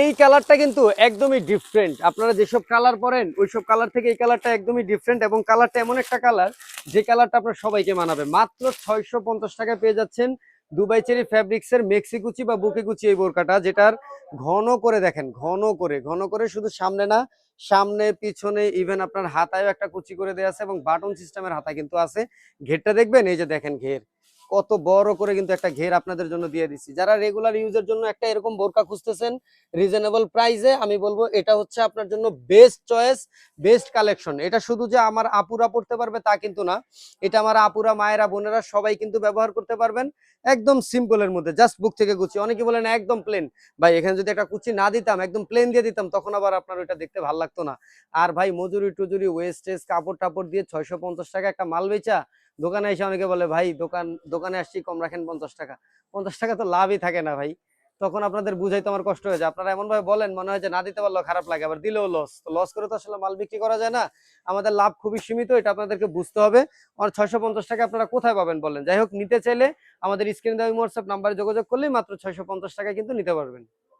এই কালারটা কিন্তু একদমই ডিফারেন্ট আপনারা যেসব কালার পরেন, ওইসব কালার থেকে এই কালারটা একদমই ডিফারেন্ট এবং কালারটা এমন একটা কালার যে কালারটা আপনার সবাইকে মানাবে। মাত্র ছয়শো পঞ্চাশ টাকায় পেয়ে যাচ্ছেন দুবাই চেরি ফ্যাব্রিক্স এর মেক্সিকুচি বা বুকে কুচি এই বোরকাটা, যেটার ঘন করে দেখেন, ঘন করে ঘন করে শুধু সামনে না, সামনে, পিছনে ইভেন আপনার হাতায়ও একটা কুচি করে দেওয়া আছে এবং বাটন সিস্টেমের হাতা কিন্তু আছে। ঘেরটা দেখবেন? এই যে দেখেন ঘের। কত বড় করে কিন্তু একটা ঘের আপনাদের জন্য দিয়ে দিচ্ছি। যারা রেগুলার ইউজের জন্য একটা এরকম বোরকা খুঁজতেছেন রিজনেবল প্রাইসে আমি বলব এটা হচ্ছে আপনার জন্য বেস্ট চয়েস বেস্ট কালেকশন এটা শুধু যে আমার আপুরা পড়তে পারবে তা কিন্তু না, এটা আমার আপুরা, মায়েরা, বোনেরা সবাই কিন্তু ব্যবহার করতে পারবেন একদম সিম্পলের মধ্যে জাস্ট বুক থেকে কুচি অনেকে বলেন একদম প্লেন ভাই, এখানে যদি একটা কুচি না দিতাম, একদম প্লেন দিয়ে দিতাম, তখন আবার আপনার ওইটা দেখতে ভালো লাগতো না। আর ভাই মজুরি টুজুরি ওয়েস্টেজ কাপড় টাপড় দিয়ে ছয়শো পঞ্চাশ টাকা একটা মাল বেচা দোকানে এসে অনেকে বলে, ভাই, দোকান, দোকানে আসছি, কম রাখেন পঞ্চাশ টাকা। পঞ্চাশ টাকা তো লাভই থাকে না ভাই। তখন আপনাদের বুঝাইতে আমার কষ্ট হয়ে যায়। আপনারা এমন ভাবে বলেন, মনে হয় যে না দিতে পারলেও খারাপ লাগে, আবার দিলেও লস তো লস করে তো আসলে মাল বিক্রি করা যায় না। আমাদের লাভ খুবই সীমিত, এটা আপনাদেরকে বুঝতে হবে। আর ছয়শো পঞ্চাশ টাকা আপনারা কোথায় পাবেন বলেন? যাই হোক, নিতে চাইলে আমাদের স্ক্রিন দেওয়া হোয়াটসঅ্যাপ নাম্বারে যোগাযোগ করলেই মাত্র ছয়শো পঞ্চাশ টাকা কিন্তু নিতে পারবেন।